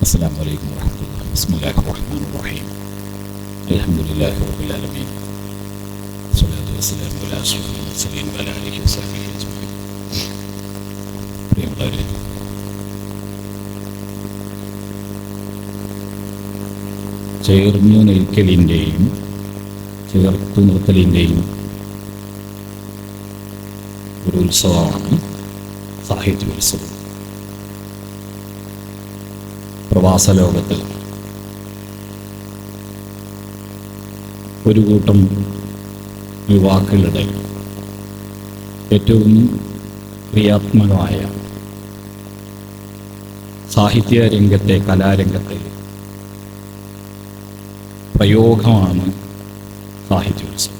السلام عليكم ورحمة الله بسم الله الرحمن الرحيم الحمد لله رب العالمين الصلاة والسلام على أشرف المرسلين وعلى آله وصحبه أجمعين പ്രിയമുള്ളവരെ ചേർന്നു നിൽക്കലിൻ്റെയും ചേർത്തു നിർത്തലിൻ്റെയും ഒരു ഉത്സവമാണ് സാഹിത്യോത്സവം പ്രവാസ ലോകത്തിൽ ഒരു കൂട്ടം യുവാക്കളുടെ ഏറ്റവും ക്രിയാത്മകമായ സാഹിത്യ രംഗത്തെ കലാരംഗത്തെ പ്രയോഗമാണ് സാഹിത്യോത്സവം.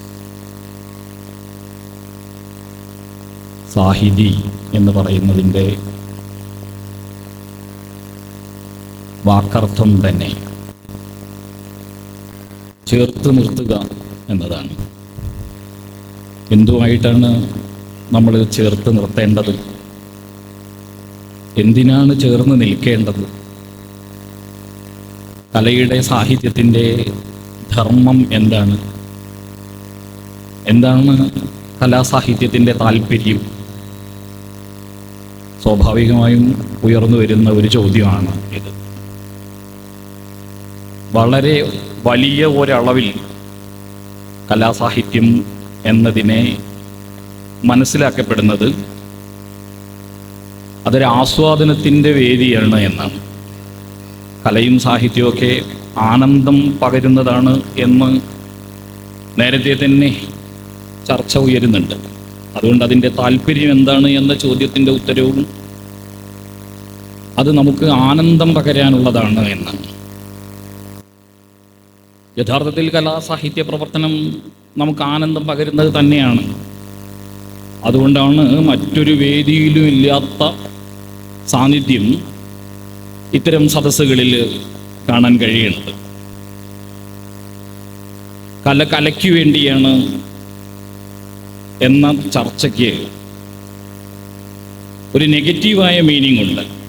സാഹിതി എന്ന് പറയുന്നതിന്റെ വാക്കർത്ഥം തന്നെ. ചേർത്ത് നിർത്തുക എന്നതാണ്. എന്തുമായിട്ടാണ് നമ്മൾ ചേർത്ത് നിർത്തേണ്ടത്? എന്തിനാണ് ചേർന്ന് നിൽക്കേണ്ടത്? കലയുടെ സാഹിത്യത്തിന്റെ ധർമ്മം എന്താണ്? എന്താണ് കലാസാഹിത്യത്തിന്റെ താല്പര്യം സ്വാഭാവികമായും ഉയർന്നു വരുന്ന ഒരു ചോദ്യമാണ് ഇത്. വളരെ വലിയ ഒരളവിൽ കലാസാഹിത്യം എന്നതിനെ മനസ്സിലാക്കപ്പെടുന്നത് അതൊരു ആസ്വാദനത്തിന്റെ വേദിയാണ് എന്നാണ്. കലയും സാഹിത്യമൊക്കെ ആനന്ദം പകരുന്നതാണ് എന്ന് നേരത്തെ തന്നെ ചർച്ച ഉയരുന്നുണ്ട്. അതുകൊണ്ട് അതിന്റെ താല്പര്യം എന്താണ് എന്ന ചോദ്യത്തിന്റെ ഉത്തരവും അത് നമുക്ക് ആനന്ദം പകരാനുള്ളതാണ് എന്നാണ്. യഥാർത്ഥത്തിൽ കലാ സാഹിത്യ പ്രവർത്തനം നമുക്ക് ആനന്ദം പകരുന്നത് തന്നെയാണ്. അതുകൊണ്ടാണ് മറ്റൊരു വേദിയിലും ഇല്ലാത്ത സാന്നിധ്യം ഇത്തരം സദസ്സുകളിൽ കാണാൻ കഴിയുന്നത്. കല കലയ്ക്ക് വേണ്ടിയാണ് എന്ന ചർച്ചയ്ക്ക് ഒരു നെഗറ്റീവായ മീനിങ് ഉണ്ട്.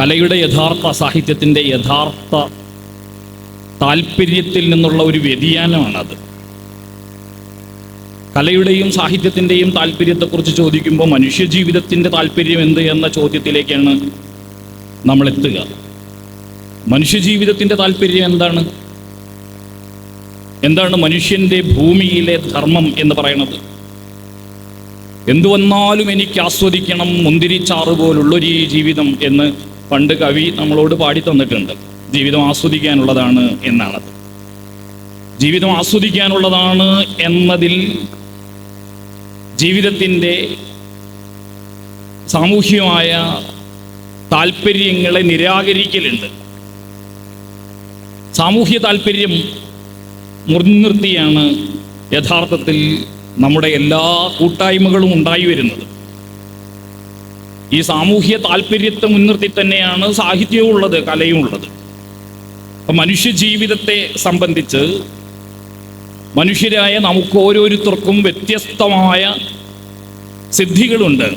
കലയുടെ യഥാർത്ഥ സാഹിത്യത്തിന്റെ യഥാർത്ഥ താല്പര്യത്തിൽ നിന്നുള്ള ഒരു വ്യതിയാനമാണത്. കലയുടെയും സാഹിത്യത്തിന്റെയും താല്പര്യത്തെക്കുറിച്ച് ചോദിക്കുമ്പോൾ മനുഷ്യജീവിതത്തിന്റെ താല്പര്യം എന്ത് എന്ന ചോദ്യത്തിലേക്കാണ് നമ്മൾ എത്തുക മനുഷ്യജീവിതത്തിന്റെ താല്പര്യം എന്താണ്? എന്താണ് മനുഷ്യന്റെ ഭൂമിയിലെ ധർമ്മം എന്ന് പറയുന്നത് എന്തുവന്നാലും എനിക്ക് ആസ്വദിക്കണം മുന്തിരിച്ചാറ് പോലുള്ളൊരു ജീവിതം എന്ന് പണ്ട് കവി നമ്മളോട് പാടി തന്നിട്ടുണ്ട്. ജീവിതം ആസ്വദിക്കാനുള്ളതാണ് എന്നാണത്. ജീവിതം ആസ്വദിക്കാനുള്ളതാണ് എന്നതിൽ ജീവിതത്തിന്റെ സാമൂഹ്യമായ താല്പര്യങ്ങളെ നിരാകരിക്കലുണ്ട്. സാമൂഹ്യ താല്പര്യം മുൻനിർത്തിയാണ് യഥാർത്ഥത്തിൽ നമ്മുടെ എല്ലാ കൂട്ടായ്മകളും ഉണ്ടായി വരുന്നത്. ഈ സാമൂഹ്യ താല്പര്യത്തെ മുൻനിർത്തി തന്നെയാണ് സാഹിത്യവും ഉള്ളത് കലയും ഉള്ളത്. മനുഷ്യ ജീവിതത്തെ സംബന്ധിച്ച് മനുഷ്യരായ നമുക്ക് ഓരോരുത്തർക്കും വ്യത്യസ്തമായ സിദ്ധികളുണ്ട്.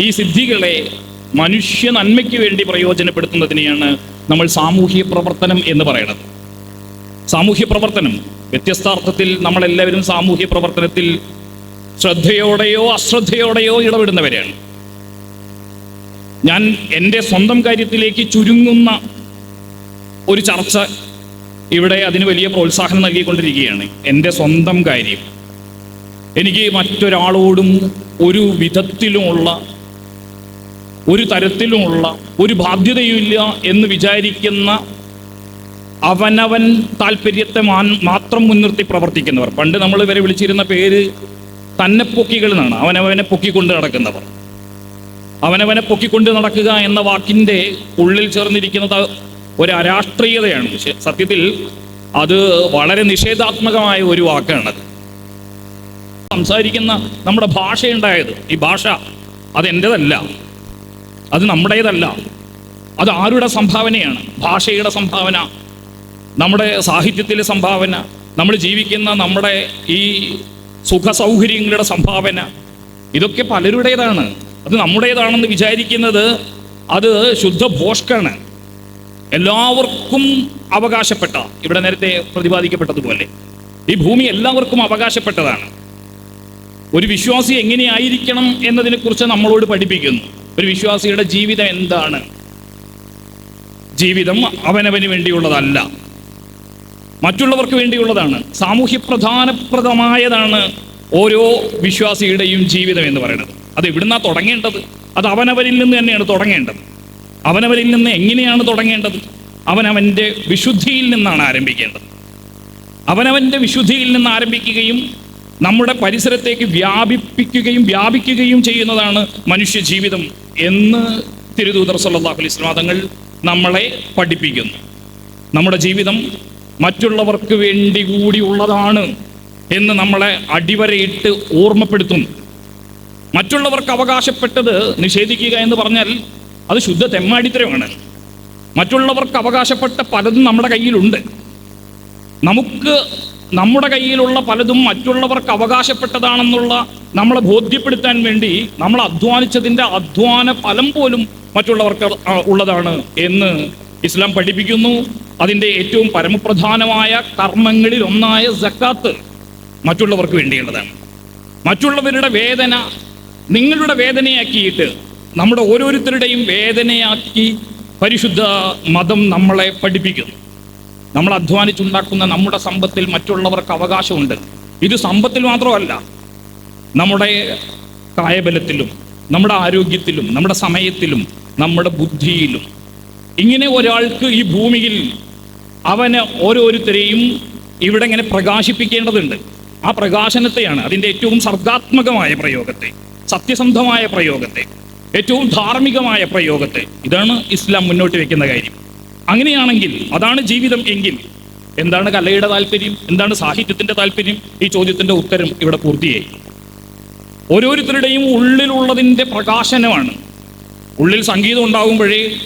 ഈ സിദ്ധികളെ മനുഷ്യ നന്മയ്ക്ക് വേണ്ടി പ്രയോജനപ്പെടുത്തുന്നതിനെയാണ് നമ്മൾ സാമൂഹ്യ പ്രവർത്തനം എന്ന് പറയുന്നത്. സാമൂഹ്യ പ്രവർത്തനം വ്യത്യസ്താർത്ഥത്തിൽ നമ്മളെല്ലാവരും സാമൂഹ്യ പ്രവർത്തനത്തിൽ ശ്രദ്ധയോടെയോ അശ്രദ്ധയോടെയോ ഇടപെടുന്നവരാണ്. ഞാൻ എന്റെ സ്വന്തം കാര്യത്തിലേക്ക് ചുരുങ്ങുന്ന ഒരു ചർച്ച ഇവിടെ അതിന് വലിയ പ്രോത്സാഹനം നൽകിക്കൊണ്ടിരിക്കുകയാണ്. എന്റെ സ്വന്തം കാര്യം. എനിക്ക് മറ്റൊരാളോടും ഒരു വിധത്തിലുമുള്ള ഒരു തരത്തിലുമുള്ള ഒരു ബാധ്യതയുമില്ല എന്ന് വിചാരിക്കുന്ന അവനവൻ താല്പര്യത്തെ മാത്രം മുൻനിർത്തി പ്രവർത്തിക്കുന്നവർ. പണ്ട് നമ്മൾ ഇവരെ വിളിച്ചിരുന്ന പേര് തന്നെ പൊക്കികൾ എന്നാണ് അവനവനെ പൊക്കിക്കൊണ്ട് നടക്കുന്നവർ. അവനവനെ പൊക്കിക്കൊണ്ട് നടക്കുക എന്ന വാക്കിന്റെ ഉള്ളിൽ ചേർന്നിരിക്കുന്നത് ഒരു അരാഷ്ട്രീയതയാണ്. സത്യത്തിൽ അത് വളരെ നിഷേധാത്മകമായ ഒരു വാക്കാണത്. സംസാരിക്കുന്ന നമ്മുടെ ഭാഷയുണ്ടായത് ഈ ഭാഷ അതെന്റെതല്ല. അത് നമ്മുടേതല്ല. അത് ആരുടെ സംഭാവനയാണ്? ഭാഷയുടെ സംഭാവന നമ്മുടെ സാഹിത്യത്തിലെ സംഭാവന നമ്മൾ ജീവിക്കുന്ന നമ്മുടെ ഈ സുഖ സൗകര്യങ്ങളുടെ സംഭാവന ഇതൊക്കെ പലരുടേതാണ്. അത് നമ്മുടേതാണെന്ന് വിചാരിക്കുന്നത് അത് ശുദ്ധ ഭോഷ്കാണ് എല്ലാവർക്കും അവകാശപ്പെട്ട ഇവിടെ നേരത്തെ പ്രതിപാദിക്കപ്പെട്ടതുപോലെ. ഈ ഭൂമി എല്ലാവർക്കും അവകാശപ്പെട്ടതാണ്. ഒരു വിശ്വാസി എങ്ങനെയായിരിക്കണം എന്നതിനെ കുറിച്ച് നമ്മളോട് പഠിപ്പിക്കുന്നു. ഒരു വിശ്വാസിയുടെ ജീവിതം എന്താണ്? ജീവിതം അവനവന് വേണ്ടിയുള്ളതല്ല. മറ്റുള്ളവർക്ക് വേണ്ടിയുള്ളതാണ്. സാമൂഹ്യ പ്രധാനപ്രദമായതാണ് ഓരോ വിശ്വാസിയുടെയും ജീവിതം എന്ന് പറയുന്നത്. അത് എവിടുന്നാ തുടങ്ങേണ്ടത്? അത് അവനവരിൽ നിന്ന് തന്നെയാണ് തുടങ്ങേണ്ടത്. അവനവരിൽ നിന്ന് എങ്ങനെയാണ് തുടങ്ങേണ്ടത്? അവനവന്റെ വിശുദ്ധിയിൽ നിന്നാണ് ആരംഭിക്കേണ്ടത്. അവനവന്റെ വിശുദ്ധിയിൽ നിന്ന് ആരംഭിക്കുകയും നമ്മുടെ പരിസരത്തേക്ക് വ്യാപിപ്പിക്കുകയും വ്യാപിക്കുകയും ചെയ്യുന്നതാണ് മനുഷ്യ ജീവിതം എന്ന് തിരുദൂതർ സല്ലാഹു അലൈഹി തങ്ങൾ നമ്മളെ പഠിപ്പിക്കുന്നു. നമ്മുടെ ജീവിതം മറ്റുള്ളവർക്ക് വേണ്ടി കൂടി ഉള്ളതാണ് എന്ന് നമ്മളെ അടിവരയിട്ട് ഓർമ്മപ്പെടുത്തുന്നു. മറ്റുള്ളവർക്ക് അവകാശപ്പെട്ടത് നിഷേധിക്കുക എന്ന് പറഞ്ഞാൽ അത് ശുദ്ധ തെമ്മാടിത്തരമാണ്. മറ്റുള്ളവർക്ക് അവകാശപ്പെട്ട പലതും നമ്മുടെ കയ്യിലുണ്ട്. നമുക്ക് നമ്മുടെ കയ്യിലുള്ള പലതും മറ്റുള്ളവർക്ക് അവകാശപ്പെട്ടതാണെന്നുള്ള നമ്മളെ ബോധ്യപ്പെടുത്താൻ വേണ്ടി നമ്മൾ അധ്വാനിച്ചതിന്റെ അധ്വാന ഫലം പോലും മറ്റുള്ളവർക്ക് ഉള്ളതാണ് എന്ന് ഇസ്ലാം പഠിപ്പിക്കുന്നു. അതിന്റെ ഏറ്റവും പരമപ്രധാനമായ കർമ്മങ്ങളിൽ ഒന്നായ സക്കാത്ത് മറ്റുള്ളവർക്ക് വേണ്ടിയുള്ളതാണ്. മറ്റുള്ളവരുടെ വേദന നിങ്ങളുടെ വേദനയാക്കിയിട്ട് നമ്മുടെ ഓരോരുത്തരുടെയും വേദനയാക്കി പരിശുദ്ധ മതം നമ്മളെ പഠിപ്പിക്കുന്നു. നമ്മൾ അധ്വാനിച്ചുണ്ടാക്കുന്ന നമ്മുടെ സമ്പത്തിൽ മറ്റുള്ളവർക്ക് അവകാശമുണ്ട്. ഇത് സമ്പത്തിൽ മാത്രമല്ല നമ്മുടെ കായബലത്തിലും നമ്മുടെ ആരോഗ്യത്തിലും നമ്മുടെ സമയത്തിലും നമ്മുടെ ബുദ്ധിയിലും. ഇങ്ങനെ ഒരാൾക്ക് ഈ ഭൂമിയിൽ അവന് ഓരോരുത്തരെയും ഇവിടെ ഇങ്ങനെ പ്രകാശിപ്പിക്കേണ്ടതുണ്ട്. ആ പ്രകാശനത്തെയാണ് അതിന്റെ ഏറ്റവും സർഗാത്മകമായ പ്രയോഗത്തെ. സത്യസന്ധമായ പ്രയോഗത്തെ ഏറ്റവും ധാർമ്മികമായ പ്രയോഗത്തെ. ഇതാണ് ഇസ്ലാം മുന്നോട്ട് വെക്കുന്ന കാര്യം. അങ്ങനെയാണെങ്കിൽ അതാണ് ജീവിതം എങ്കിൽ എന്താണ് കലയുടെ താല്പര്യം? എന്താണ് സാഹിത്യത്തിന്റെ താല്പര്യം? ഈ ചോദ്യത്തിന്റെ ഉത്തരം ഇവിടെ പൂർത്തിയായി. ഓരോരുത്തരുടെയും ഉള്ളിലുള്ളതിന്റെ പ്രകാശനമാണ്. ഉള്ളിൽ സംഗീതം ഉണ്ടാകുമ്പോഴേ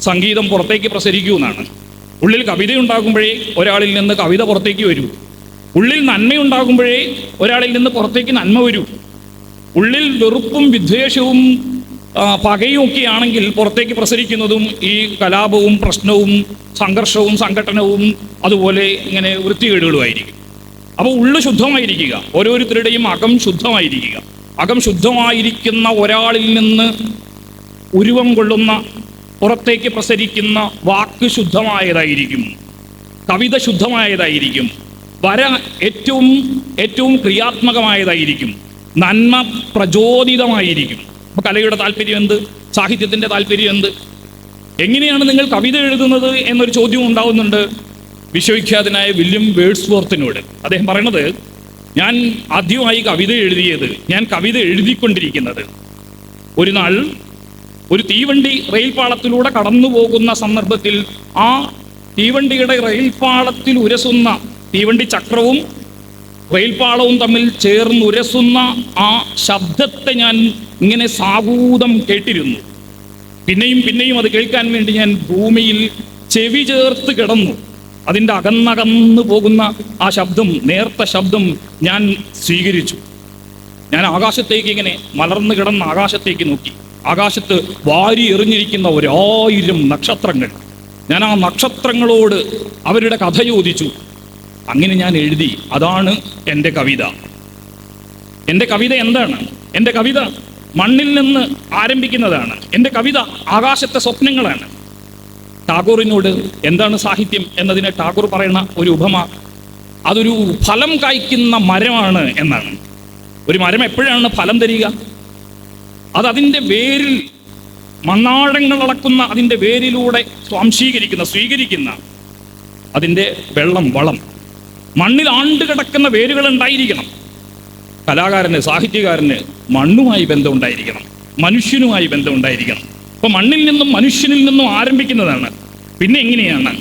സംഗീതം പുറത്തേക്ക് പ്രസരിക്കൂ എന്നാണ്. ഉള്ളിൽ കവിത ഉണ്ടാകുമ്പോഴേ ഒരാളിൽ നിന്ന് കവിത പുറത്തേക്ക് വരൂ. ഉള്ളിൽ നന്മയുണ്ടാകുമ്പോഴേ ഒരാളിൽ നിന്ന് പുറത്തേക്ക് നന്മ വരൂ. ഉള്ളിൽ വെറുപ്പും വിദ്വേഷവും പകയും ഒക്കെ ആണെങ്കിൽ പുറത്തേക്ക് പ്രസരിക്കുന്നതും ഈ കലാപവും പ്രശ്നവും സംഘർഷവും സംഘടനവും അതുപോലെ ഇങ്ങനെ വൃത്തികേടുകളുമായിരിക്കും. അപ്പോൾ ഉള്ളു ശുദ്ധമായിരിക്കുക. ഓരോരുത്തരുടെയും അകം ശുദ്ധമായിരിക്കുക. അകം ശുദ്ധമായിരിക്കുന്ന ഒരാളിൽ നിന്ന് ഉരുവം കൊള്ളുന്ന പുറത്തേക്ക് പ്രസരിക്കുന്ന വാക്ക് ശുദ്ധമായതായിരിക്കും. കവിത ശുദ്ധമായതായിരിക്കും. വര ഏറ്റവും ഏറ്റവും ക്രിയാത്മകമായതായിരിക്കും. നന്മ പ്രചോദിതമായിരിക്കും. അപ്പൊ കലയുടെ താല്പര്യം എന്ത്? സാഹിത്യത്തിന്റെ താല്പര്യം എന്ത്? എങ്ങനെയാണ് നിങ്ങൾ കവിത എഴുതുന്നത് എന്നൊരു ചോദ്യം ഉണ്ടാവുന്നുണ്ട്. വിശ്വവിഖ്യാതനായ വില്യം വേഴ്സ്വർത്തിനോട്. അദ്ദേഹം പറയണത് ഞാൻ ആദ്യമായി കവിത എഴുതിയത് ഞാൻ കവിത എഴുതിക്കൊണ്ടിരിക്കുന്നത്. ഒരു നാൾ ഒരു തീവണ്ടി റെയിൽപാളത്തിലൂടെ കടന്നു പോകുന്ന സന്ദർഭത്തിൽ ആ തീവണ്ടിയുടെ റെയിൽപാളത്തിൽ ഉരസുന്ന തീവണ്ടി ചക്രവും റെയിൽപാളവും തമ്മിൽ ചേർന്നുരസുന്ന ആ ശബ്ദത്തെ ഞാൻ ഇങ്ങനെ സാഗൂതം കേട്ടിരുന്നു. പിന്നെയും പിന്നെയും അത് കേൾക്കാൻ വേണ്ടി ഞാൻ ഭൂമിയിൽ ചെവി ചേർത്ത് കിടന്നു. അതിന്റെ അകന്നകന്നു പോകുന്ന ആ ശബ്ദം നേർത്ത ശബ്ദം ഞാൻ സ്വീകരിച്ചു. ഞാൻ ആകാശത്തേക്ക് ഇങ്ങനെ മലർന്നു കിടന്ന് ആകാശത്തേക്ക് നോക്കി. ആകാശത്ത് വാരി എറിഞ്ഞിരിക്കുന്ന ഒരായിരം നക്ഷത്രങ്ങൾ. ഞാൻ ആ നക്ഷത്രങ്ങളോട് അവരുടെ കഥ ചോദിച്ചു. അങ്ങനെ ഞാൻ എഴുതി അതാണ് എന്റെ കവിത. എന്റെ കവിത എന്താണ്? എന്റെ കവിത മണ്ണിൽ നിന്ന് ആരംഭിക്കുന്നതാണ്. എന്റെ കവിത ആകാശത്തെ സ്വപ്നങ്ങളാണ്. ടാഗോറിനോട് എന്താണ് സാഹിത്യം എന്നതിനെ ടാഗോർ പറയുന്ന ഒരു ഉപമ. അതൊരു ഫലം കായ്ക്കുന്ന മരമാണ് എന്നാണ്. ഒരു മരം എപ്പോഴാണ് ഫലം തരിക? അത് അതിന്റെ വേരിൽ മണ്ണാഴങ്ങൾ അളക്കുന്ന അതിന്റെ വേരിലൂടെ സ്വാംശീകരിക്കുന്ന സ്വീകരിക്കുന്ന അതിന്റെ വെള്ളം വളം. മണ്ണിൽ ആണ്ട് കിടക്കുന്ന വേരുകൾ ഉണ്ടായിരിക്കണം. കലാകാരന് സാഹിത്യകാരന് മണ്ണുമായി ബന്ധം ഉണ്ടായിരിക്കണം. മനുഷ്യനുമായി ബന്ധം ഉണ്ടായിരിക്കണം. അപ്പൊ മണ്ണിൽ നിന്നും മനുഷ്യനിൽ നിന്നും ആരംഭിക്കുന്നതാണ്. പിന്നെ എങ്ങനെയാണ്?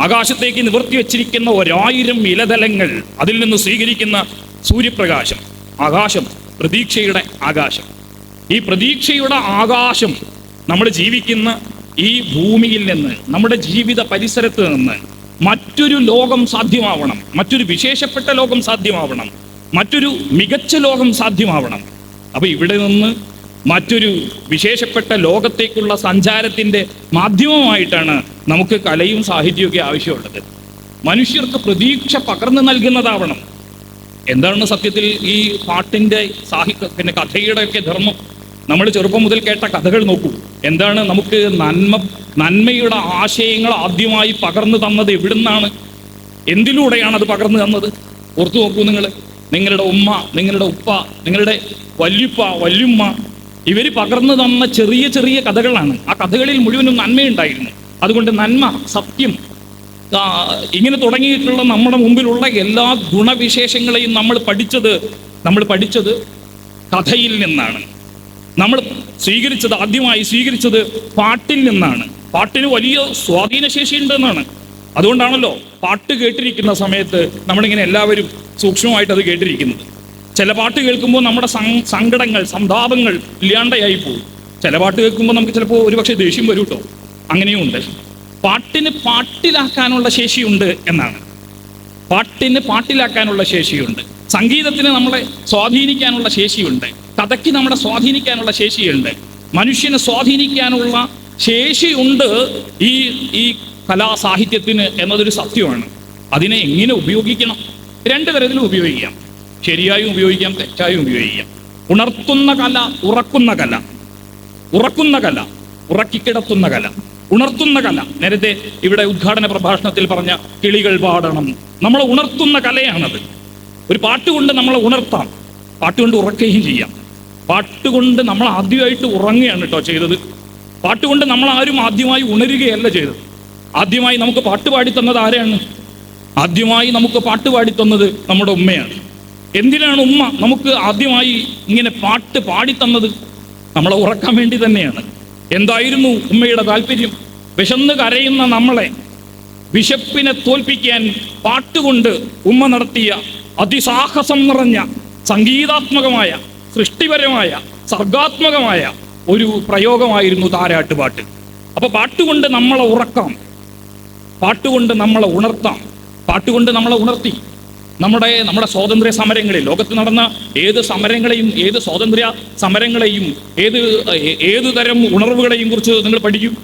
ആകാശത്തേക്ക് നിവർത്തി വെച്ചിരിക്കുന്ന ഒരായിരം ഇലതലങ്ങൾ അതിൽ നിന്ന് സ്വീകരിക്കുന്ന സൂര്യപ്രകാശം ആകാശം പ്രതീക്ഷയുടെ ആകാശം. ഈ പ്രതീക്ഷയുടെ ആകാശം നമ്മൾ ജീവിക്കുന്ന ഈ ഭൂമിയിൽ നിന്ന് നമ്മുടെ ജീവിത പരിസരത്ത് നിന്ന് മറ്റൊരു ലോകം സാധ്യമാവണം. മറ്റൊരു വിശേഷപ്പെട്ട ലോകം സാധ്യമാവണം. മറ്റൊരു മികച്ച ലോകം സാധ്യമാവണം. അപ്പൊ ഇവിടെ നിന്ന് മറ്റൊരു വിശേഷപ്പെട്ട ലോകത്തേക്കുള്ള സഞ്ചാരത്തിന്റെ മാധ്യമമായിട്ടാണ് നമുക്ക് കലയും സാഹിത്യമൊക്കെ ആവശ്യമുള്ളത്. മനുഷ്യർക്ക് പ്രതീക്ഷ പകർന്നു നൽകുന്നതാവണം. എന്താണ് സത്യത്തിൽ ഈ പാട്ടിന്റെ സാഹിത്യ പിന്നെ കഥയുടെ ഒക്കെ ധർമ്മം? നമ്മൾ ചെറുപ്പം മുതൽ കേട്ട കഥകൾ നോക്കൂ. എന്താണ് നമുക്ക് നന്മ നന്മയുടെ ആശയങ്ങൾ ആദ്യമായി പകർന്നു തന്നത് എവിടുന്നാണ്? എന്തിലൂടെയാണ് അത് പകർന്നു തന്നത്? ഓർത്തു നോക്കൂ നിങ്ങൾ. നിങ്ങളുടെ ഉമ്മ നിങ്ങളുടെ ഉപ്പ നിങ്ങളുടെ വല്യുപ്പ വല്യുമ്മ ഇവർ പകർന്നു തന്ന ചെറിയ ചെറിയ കഥകളാണ്. ആ കഥകളിൽ മുഴുവനും നന്മയുണ്ടായിരുന്നു. അതുകൊണ്ട് നന്മ സത്യം ഇങ്ങനെ തുടങ്ങിയിട്ടുള്ള നമ്മുടെ മുമ്പിലുള്ള എല്ലാ ഗുണവിശേഷങ്ങളെയും നമ്മൾ പഠിച്ചത് നമ്മൾ പഠിച്ചത് കഥയിൽ നിന്നാണ്. നമ്മൾ സ്വീകരിച്ചത് ആദ്യമായി സ്വീകരിച്ചത് പാട്ടിൽ നിന്നാണ്. പാട്ടിന് വലിയ സ്വാധീനശേഷി ഉണ്ടെന്നാണ്. അതുകൊണ്ടാണല്ലോ പാട്ട് കേട്ടിരിക്കുന്ന സമയത്ത് നമ്മളിങ്ങനെ എല്ലാവരും സൂക്ഷ്മമായിട്ട് അത് കേട്ടിരിക്കുന്നത്. ചില പാട്ട് കേൾക്കുമ്പോൾ നമ്മുടെ സങ്കടങ്ങൾ സന്താപങ്ങൾ ഇല്ലാണ്ടായി പോകും. ചില പാട്ട് കേൾക്കുമ്പോൾ നമുക്ക് ചിലപ്പോൾ ഒരുപക്ഷെ ദേഷ്യം വരും കേട്ടോ. അങ്ങനെയും ഉണ്ട്. പാട്ടിന് പാട്ടിലാക്കാനുള്ള ശേഷിയുണ്ട് എന്നാണ്. പാട്ടിന് പാട്ടിലാക്കാനുള്ള ശേഷിയുണ്ട്. സംഗീതത്തിന് നമ്മളെ സ്വാധീനിക്കാനുള്ള ശേഷിയുണ്ട്. കഥയ്ക്ക് നമ്മളെ സ്വാധീനിക്കാനുള്ള ശേഷിയുണ്ട്. മനുഷ്യനെ സ്വാധീനിക്കാനുള്ള ശേഷിയുണ്ട് ഈ ഈ കലാസാഹിത്യത്തിന് എന്നതൊരു സത്യമാണ്. അതിനെ എങ്ങനെ ഉപയോഗിക്കണം? രണ്ട് തരത്തിലും ഉപയോഗിക്കാം. ശരിയായും ഉപയോഗിക്കാം തെറ്റായും ഉപയോഗിക്കാം. ഉണർത്തുന്ന കല ഉറക്കുന്ന കല. ഉറക്കുന്ന കല ഉറക്കിക്കിടത്തുന്ന കല. ഉണർത്തുന്ന കല. നേരത്തെ ഇവിടെ ഉദ്ഘാടന പ്രഭാഷണത്തിൽ പറഞ്ഞ കിളികൾ പാടണം. നമ്മളെ ഉണർത്തുന്ന കലയാണത്. ഒരു പാട്ടുകൊണ്ട് നമ്മളെ ഉണർത്താം. പാട്ടുകൊണ്ട് ഉറക്കുകയും ചെയ്യാം. പാട്ടുകൊണ്ട് നമ്മൾ ആദ്യമായിട്ട് ഉറങ്ങുകയാണ് കേട്ടോ ചെയ്തത്. പാട്ടുകൊണ്ട് നമ്മൾ ആരും ആദ്യമായി ഉണരുകയല്ല ചെയ്തത്. ആദ്യമായി നമുക്ക് പാട്ട് പാടി തന്നത് ആരെയാണ് ആദ്യമായി നമുക്ക് പാട്ട് പാടി തന്നത് നമ്മുടെ ഉമ്മയാണ്. എന്തിനാണ് ഉമ്മ നമുക്ക് ആദ്യമായി ഇങ്ങനെ പാട്ട് പാടി തന്നത്? നമ്മളെ ഉറക്കാൻ വേണ്ടി തന്നെയാണ്. എന്തായിരുന്നു ഉമ്മയുടെ താല്പര്യം? വിശന്ന് കരയുന്ന നമ്മളെ വിശപ്പിനെ തോൽപ്പിക്കാൻ പാട്ടുകൊണ്ട് ഉമ്മ നടത്തിയ അതിസാഹസം നിറഞ്ഞ സംഗീതാത്മകമായ സൃഷ്ടിപരമായ സർഗാത്മകമായ ഒരു പ്രയോഗമായിരുന്നു താരാട്ടുപാട്ട്. അപ്പൊ പാട്ടുകൊണ്ട് നമ്മളെ ഉറക്കാം. പാട്ടുകൊണ്ട് നമ്മളെ ഉണർത്താം. പാട്ടുകൊണ്ട് നമ്മളെ ഉണർത്തി. നമ്മുടെ നമ്മുടെ സ്വാതന്ത്ര്യ സമരങ്ങളിൽ ലോകത്ത് നടന്ന ഏത് സമരങ്ങളെയും ഏത് സ്വാതന്ത്ര്യ സമരങ്ങളെയും ഏത് ഏത് തരം ഉണർവുകളെയും കുറിച്ച് നിങ്ങൾ പഠിക്കും.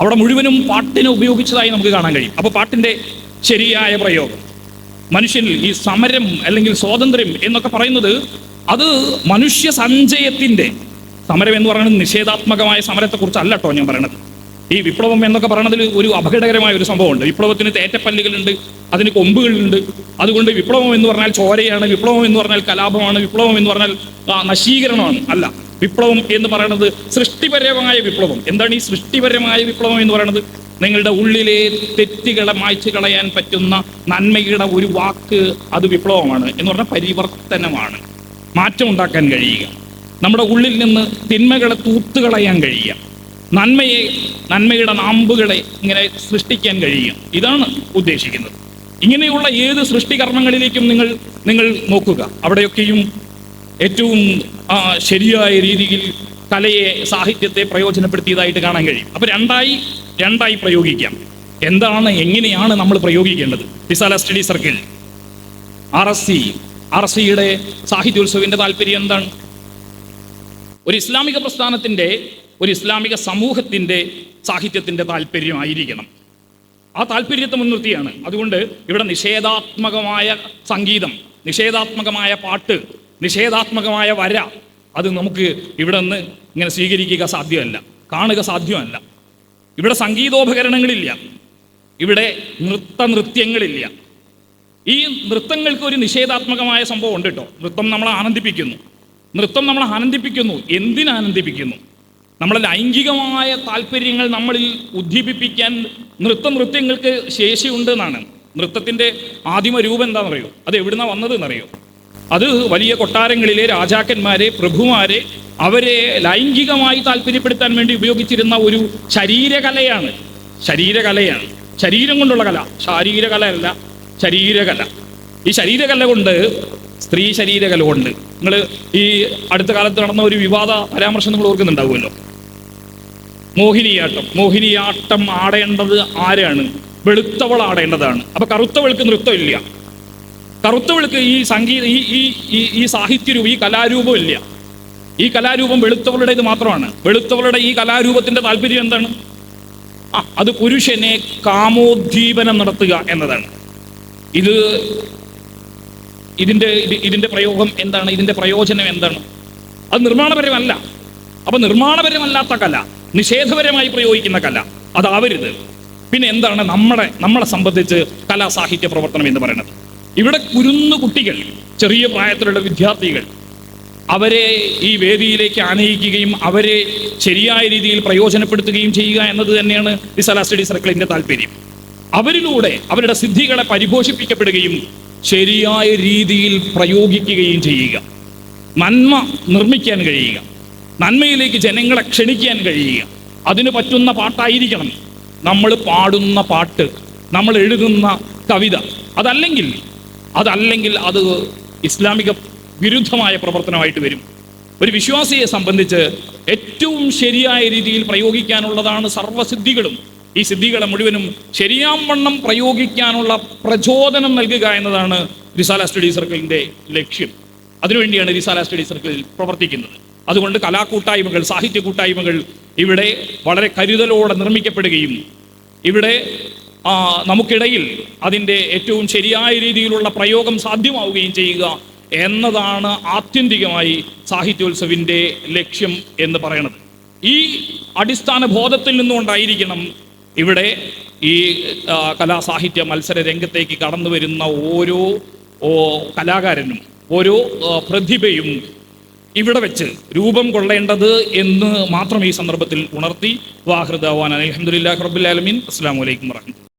അവിടെ മുഴുവനും പാട്ടിനെ ഉപയോഗിച്ചതായി നമുക്ക് കാണാൻ കഴിയും. അപ്പോൾ പാട്ടിന്റെ ശരിയായ പ്രയോഗം. മനുഷ്യനിൽ ഈ സമരം അല്ലെങ്കിൽ സ്വാതന്ത്ര്യം എന്നൊക്കെ പറയുന്നത് അത് മനുഷ്യ സഞ്ചയത്തിന്റെ സമരം എന്ന് പറയുന്നത് നിഷേധാത്മകമായ സമരത്തെക്കുറിച്ച് അല്ല കേട്ടോ ഞാൻ പറയണത്. ഈ വിപ്ലവം എന്നൊക്കെ പറയണതിൽ ഒരു അപകടകരമായ ഒരു സംഭവമുണ്ട്. വിപ്ലവത്തിന് തേറ്റപ്പല്ലുകളുണ്ട് അതിന് കൊമ്പുകളുണ്ട്. അതുകൊണ്ട് വിപ്ലവം എന്ന് പറഞ്ഞാൽ ചോരയാണ് വിപ്ലവം എന്ന് പറഞ്ഞാൽ കലാപമാണ് വിപ്ലവം എന്ന് പറഞ്ഞാൽ നശീകരണമാണ്. അല്ല വിപ്ലവം എന്ന് പറയുന്നത് സൃഷ്ടിപരമായ വിപ്ലവം. എന്താണ് ഈ സൃഷ്ടിപരമായ വിപ്ലവം എന്ന് പറയുന്നത് നിങ്ങളുടെ ഉള്ളിലെ തെറ്റുകളെ മായ്ച്ചു കളയാൻ പറ്റുന്ന നന്മയുടെ ഒരു വാക്ക് അത് വിപ്ലവമാണ് എന്ന് പറഞ്ഞാൽ പരിവർത്തനമാണ്. മാറ്റം ഉണ്ടാക്കാൻ കഴിയുക. നമ്മുടെ ഉള്ളിൽ നിന്ന് തിന്മകളെ തൂത്തുകളയാൻ കഴിയുക. നന്മയെ നന്മയുടെ നാമ്പുകളെ ഇങ്ങനെ സൃഷ്ടിക്കാൻ കഴിയുക. ഇതാണ് ഉദ്ദേശിക്കുന്നത്. ഇങ്ങനെയുള്ള ഏത് സൃഷ്ടികർമ്മങ്ങളിലേക്കും നിങ്ങൾ നിങ്ങൾ നോക്കുക. അവിടെയൊക്കെയും ഏറ്റവും ശരിയായ രീതിയിൽ കലയെ സാഹിത്യത്തെ പ്രയോജനപ്പെടുത്തിയതായിട്ട് കാണാൻ കഴിയും. അപ്പൊ രണ്ടായി രണ്ടായി പ്രയോഗിക്കാം. എന്താണ് എങ്ങനെയാണ് നമ്മൾ പ്രയോഗിക്കേണ്ടത്? Risala study circle R S C R സിയുടെ സാഹിത്യോത്സവിന്റെ താല്പര്യം എന്താണ്? ഒരു ഇസ്ലാമിക പ്രസ്ഥാനത്തിന്റെ ഒരു ഇസ്ലാമിക സമൂഹത്തിന്റെ സാഹിത്യത്തിന്റെ താല്പര്യമായിരിക്കണം. ആ താല്പര്യത്തെ മുൻനിർത്തിയാണ്. അതുകൊണ്ട് ഇവിടെ നിഷേധാത്മകമായ സംഗീതം നിഷേധാത്മകമായ പാട്ട് നിഷേധാത്മകമായ വര അത് നമുക്ക് ഇവിടെ നിന്ന് ഇങ്ങനെ സ്വീകരിക്കുക സാധ്യമല്ല കാണുക സാധ്യമല്ല. ഇവിടെ സംഗീതോപകരണങ്ങളില്ല. ഇവിടെ നൃത്ത നൃത്യങ്ങളില്ല. ഈ നൃത്തങ്ങൾക്ക് ഒരു നിഷേധാത്മകമായ സംഭവം ഉണ്ട് കേട്ടോ നൃത്തം നമ്മളെ ആനന്ദിപ്പിക്കുന്നു. നൃത്തം നമ്മളെ ആനന്ദിപ്പിക്കുന്നു. എന്തിനാനന്ദിപ്പിക്കുന്നു നമ്മളെ ലൈംഗികമായ താല്പര്യങ്ങൾ നമ്മളിൽ ഉദ്ദീപിപ്പിക്കാൻ നൃത്ത നൃത്യങ്ങൾക്ക് ശേഷിയുണ്ട് എന്നാണ് നൃത്തത്തിന്റെ ആദിമ രൂപം എന്താണെന്നറിയോ? അത് എവിടുന്ന വന്നതെന്നറിയോ? അത് വലിയ കൊട്ടാരങ്ങളിലെ രാജാക്കന്മാരെ പ്രഭുമാരെ അവരെ ലൈംഗികമായി താല്പര്യപ്പെടുത്താൻ വേണ്ടി ഉപയോഗിച്ചിരുന്ന ഒരു ശരീരകലയാണ്. ശരീരകലയാണ്. ശരീരം കൊണ്ടുള്ള കല. ശാരീരകല അല്ല ശരീരകല. ഈ ശരീരകല കൊണ്ട് സ്ത്രീ ശരീരകല കൊണ്ട് നിങ്ങൾ ഈ അടുത്ത കാലത്ത് നടന്ന ഒരു വിവാദ പരാമർശം നിങ്ങൾ ഓർക്കുന്നുണ്ടാവുമല്ലോ. മോഹിനിയാട്ടം. മോഹിനിയാട്ടം ആടേണ്ടത് ആരാണ്? വെളുത്തവൾ ആടേണ്ടതാണ്. അപ്പൊ കറുത്തവൾക്ക് നൃത്തം ഇല്ല കറുത്തവൾക്ക് ഈ സംഗീത ഈ ഈ ഈ ഈ സാഹിത്യരൂപം ഈ കലാരൂപം ഇല്ല. ഈ കലാരൂപം വെളുത്തവളുടെ ഇത് മാത്രമാണ്. വെളുത്തവളുടെ ഈ കലാരൂപത്തിന്റെ താല്പര്യം എന്താണ്? ആ അത് പുരുഷനെ കാമോദ്ദീപനം നടത്തുക എന്നതാണ്. ഇത് ഇതിന്റെ ഇതിന്റെ പ്രയോഗം എന്താണ്? ഇതിന്റെ പ്രയോജനം എന്താണ്? അത് നിർമ്മാണപരമല്ല. അപ്പൊ നിർമ്മാണപരമല്ലാത്ത കല നിഷേധപരമായി പ്രയോഗിക്കുന്ന കല അതാവരുത്. പിന്നെ എന്താണ് നമ്മുടെ നമ്മളെ സംബന്ധിച്ച് കലാ സാഹിത്യ പ്രവർത്തനം എന്ന് പറയുന്നത്? ഇവിടെ കുരുന്നു കുട്ടികൾ ചെറിയ പ്രായത്തിലുള്ള വിദ്യാർത്ഥികൾ അവരെ ഈ വേദിയിലേക്ക് ആനയിക്കുകയും അവരെ ശരിയായ രീതിയിൽ പ്രയോജനപ്പെടുത്തുകയും ചെയ്യുക എന്നത് തന്നെയാണ് റിസല സ്റ്റഡി സർക്കിളിന്റെ താല്പര്യം. അവരിലൂടെ അവരുടെ സിദ്ധികളെ പരിപോഷിപ്പിക്കപ്പെടുകയും ശരിയായ രീതിയിൽ പ്രയോഗിക്കുകയും ചെയ്യുക. നന്മ നിർമ്മിക്കാൻ കഴിയുക. നന്മയിലേക്ക് ജനങ്ങളെ ക്ഷണിക്കാൻ കഴിയുക. അതിന് പറ്റുന്ന പാട്ടായിരിക്കണം. നമ്മൾ പാടുന്ന പാട്ട് നമ്മൾ എഴുതുന്ന കവിത. അതല്ലെങ്കിൽ അതല്ലെങ്കിൽ അത് ഇസ്ലാമിക വിരുദ്ധമായ പ്രവർത്തനമായിട്ട് വരും. ഒരു വിശ്വാസിയെ സംബന്ധിച്ച് ഏറ്റവും ശരിയായ രീതിയിൽ പ്രയോഗിക്കാനുള്ളതാണ് സർവസിദ്ധികളും. ഈ സിദ്ധികളെ മുഴുവനും ശരിയാം വണ്ണം പ്രയോഗിക്കാനുള്ള പ്രചോദനം നൽകുക എന്നതാണ് റിസാല സ്റ്റഡി സർക്കിളിന്റെ ലക്ഷ്യം. അതിനുവേണ്ടിയാണ് റിസാല സ്റ്റഡി സർക്കിളിൽ പ്രവർത്തിക്കുന്നത്. അതുകൊണ്ട് കലാകൂട്ടായ്മകൾ സാഹിത്യ കൂട്ടായ്മകൾ ഇവിടെ വളരെ കരുതലോടെ നിർമ്മിക്കപ്പെടുകയും ഇവിടെ നമുക്കിടയിൽ അതിന്റെ ഏറ്റവും ശരിയായ രീതിയിലുള്ള പ്രയോഗം സാധ്യമാവുകയും ചെയ്യുക എന്നതാണ് ആത്യന്തികമായി സാഹിത്യോത്സവിന്റെ ലക്ഷ്യം എന്ന് പറയുന്നത് ഈ അടിസ്ഥാന ബോധത്തിൽ നിന്നുകൊണ്ടായിരിക്കണം ഇവിടെ ഈ കലാസാഹിത്യ മത്സര രംഗത്തേക്ക് കടന്നു വരുന്ന ഓരോ കലാകാരനും ഓരോ പ്രതിഭയും ഇവിടെ വെച്ച് രൂപം കൊള്ളേണ്ടത് എന്ന് മാത്രം ഈ സന്ദർഭത്തിൽ ഉണർത്തി വാഹൃദാൻ അലഹമുല്ലാ റബുലാലമീൻ അസ്സാം വലൈക്കും വർഹമത്തുള്ള